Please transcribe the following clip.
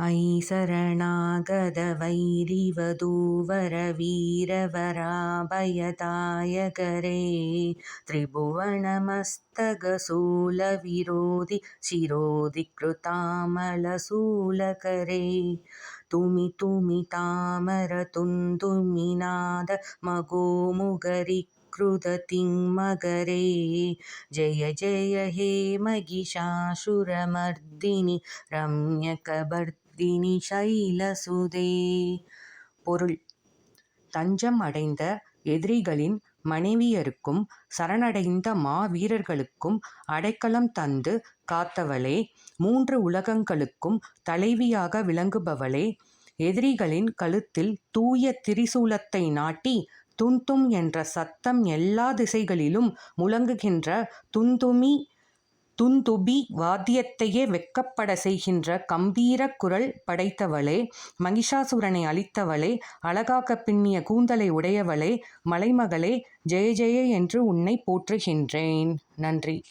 ऐसरणागदवैरिवधूवरवीरवराभयदायकरे। त्रिभुवनमस्तगशूलविरोधि शिरोदि कृतामलसूलकरे तुमि तुमितामर तुन्दुमिनाद मगोमुगरि मगोमुगरिकृततिङ्मकरे जय जय हे महिषासुरमर्दिनि ரம்யகபர்தினி சைலசுதே பொருள் தஞ்சம் அடைந்த எதிரிகளின் மனைவியருக்கும் சரணடைந்த மாவீரர்களுக்கும் அடைக்கலம் தந்து காத்தவளே மூன்று உலகங்களுக்கும் தலைவியாக விளங்குபவளே எதிரிகளின் கழுத்தில் தூய திரிசூலத்தை நாட்டி துந்தும் என்ற சத்தம் எல்லா திசைகளிலும் முழங்குகின்ற துந்துமி துந்துபி வாத்தியத்தையே வெட்கப்பட செய்கின்ற கம்பீரக் குரல் படைத்தவளே மகிஷாசுரனை அழித்தவளே அழகாக பின்னிய கூந்தலை உடையவளே மலைமகளே ஜெய ஜெய என்று உன்னை போற்றுகின்றேன். நன்றி.